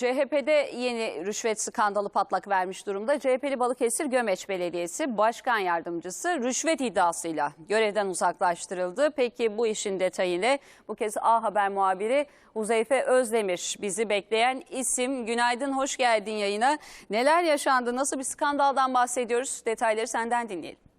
CHP'de yeni rüşvet skandalı patlak vermiş durumda. CHP'li Balıkesir Gömeç Belediyesi Başkan Yardımcısı rüşvet iddiasıyla görevden uzaklaştırıldı. Peki bu işin detayı ne? Bu kez A Haber muhabiri Huzeyfe Özdemir bizi bekleyen isim. Günaydın, hoş geldin yayına. Neler yaşandı, nasıl bir skandaldan bahsediyoruz? Detayları senden dinleyelim.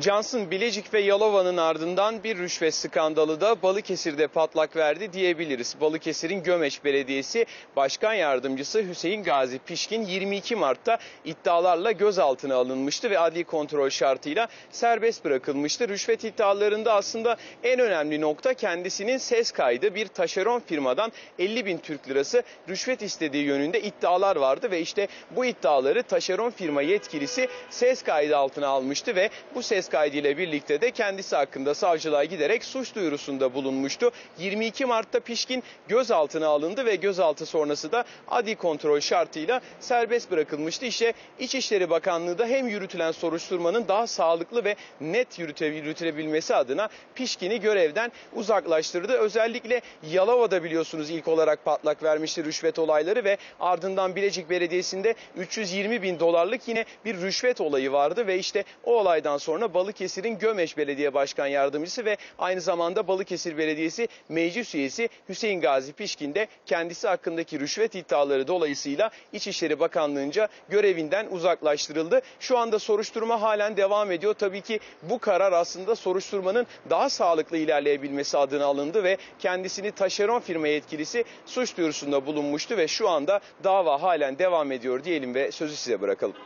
Cansın Bilecik ve Yalova'nın ardından bir rüşvet skandalı da Balıkesir'de patlak verdi diyebiliriz. Balıkesir'in Gömeç Belediyesi Başkan Yardımcısı Hüseyin Gazi Pişkin 22 Mart'ta iddialarla gözaltına alınmıştı ve adli kontrol şartıyla serbest bırakılmıştı. Rüşvet iddialarında aslında en önemli nokta kendisinin ses kaydı bir taşeron firmadan 50 bin Türk lirası rüşvet istediği yönünde iddialar vardı ve işte bu iddiaları taşeron firma yetkilisi ses kaydı altına almıştı ve bu ses kaydıyla birlikte de kendisi hakkında savcılığa giderek suç duyurusunda bulunmuştu. 22 Mart'ta Pişkin gözaltına alındı ve gözaltı sonrası da adli kontrol şartıyla serbest bırakılmıştı. İşte İçişleri Bakanlığı da hem yürütülen soruşturmanın daha sağlıklı ve net yürütülebilmesi adına Pişkin'i görevden uzaklaştırdı. Özellikle Yalova'da biliyorsunuz ilk olarak patlak vermişti rüşvet olayları ve ardından Bilecik Belediyesi'nde 320 bin dolarlık yine bir rüşvet olayı vardı ve işte o olaydan sonra Balıkesir'in Gömeç Belediye Başkan Yardımcısı ve aynı zamanda Balıkesir Belediyesi Meclis Üyesi Hüseyin Gazi Pişkin de kendisi hakkındaki rüşvet iddiaları dolayısıyla İçişleri Bakanlığı'nca görevinden uzaklaştırıldı. Şu anda soruşturma halen devam ediyor. Tabii ki bu karar aslında soruşturmanın daha sağlıklı ilerleyebilmesi adına alındı ve kendisini taşeron firma yetkilisi suç duyurusunda bulunmuştu ve şu anda dava halen devam ediyor diyelim ve sözü size bırakalım.